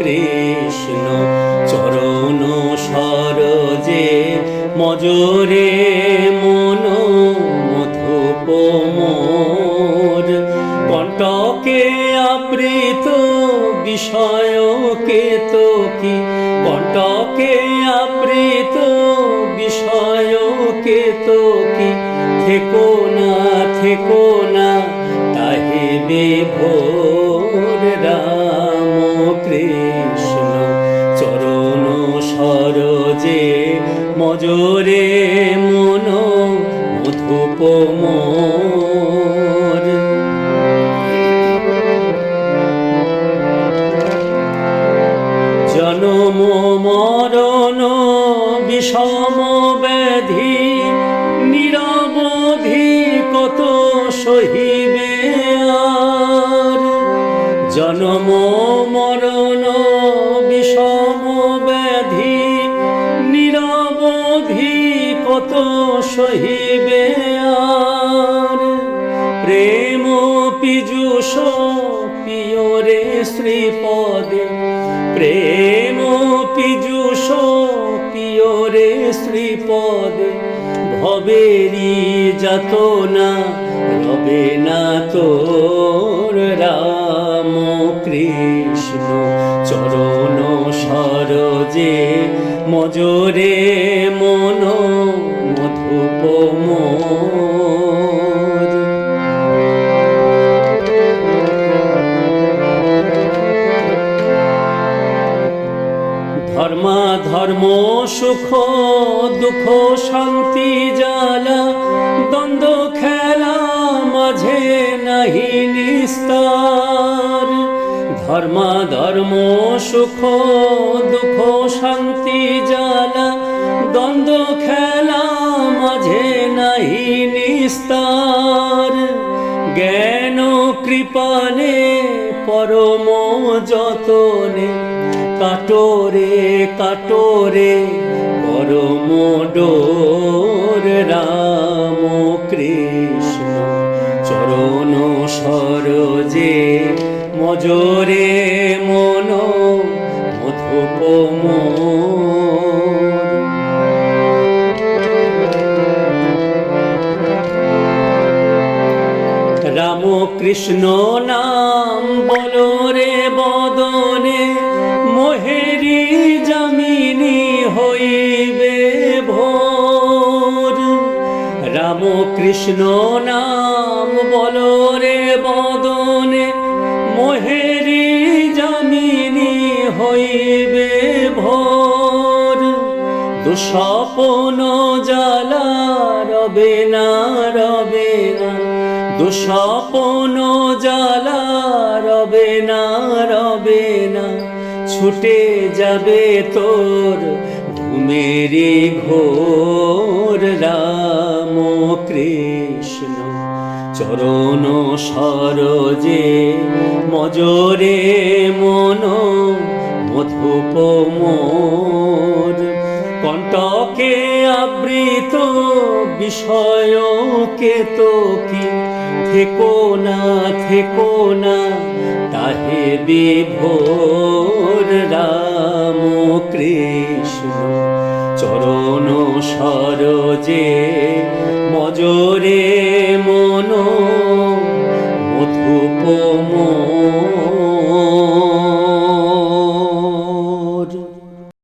কৃষ্ণ, চরণ সরজে মজরে মন মধুপমোর। কণ্টকে আবৃত বিষয়কে তো কি? কণ্টকে আবৃত বিষয়কে তো কি? থেকো না, থেকো মজরে মন মধুপ মোর জনম মরণ বিষম ব্যাধি নিরবধি কত সহিবে আর? জনম কত সহিবে আর। প্রেম পিজুষ পীযুষ পিয়রে শ্রীপদে। প্রেম পিজুষ পীযুষ পিয়রে শ্রীপদে। ভবেরি যত না, রবে না তোর রাম কৃষ্ণ। চরণ সরজে মজরে মন ধর্মা ধর্ম, সুখ, দুঃখ, শান্তি, জ্বালা, দ্বন্দ্ব, খেলা, মাঝে নাহি নিস্তার। ধর্মা ধর্ম, সুখ, দুঃখ, শান্তি, জ্বালা নিস্তার জ্ঞান কৃপানে পরম যতনে কাটোরে কাটোরে পরম ডোর রাম কৃষ্ণ চরণ কৃষ্ণ নাম বলো বদনে, মোহেরি জামিনী হইবে ভোর। রাম কৃষ্ণ নাম বলো বদনে, মোহেরি জামিনী হইবে ভোর। দুঃস্বপন জ্বালা রবে দুঃস্বপন জ্বালা, রবে না রবে না। ছুটে যাবে তোর ঘুমেরি ঘোর রাম কৃষ্ণ। চরণ সরজে মজরে মন মধুপ মোর। কণ্টকে আবৃত বিষয় কেত কি থেকো না থেকো না তাহে বিভোর রাম কৃষ্ণ চরণ সরজে মজরে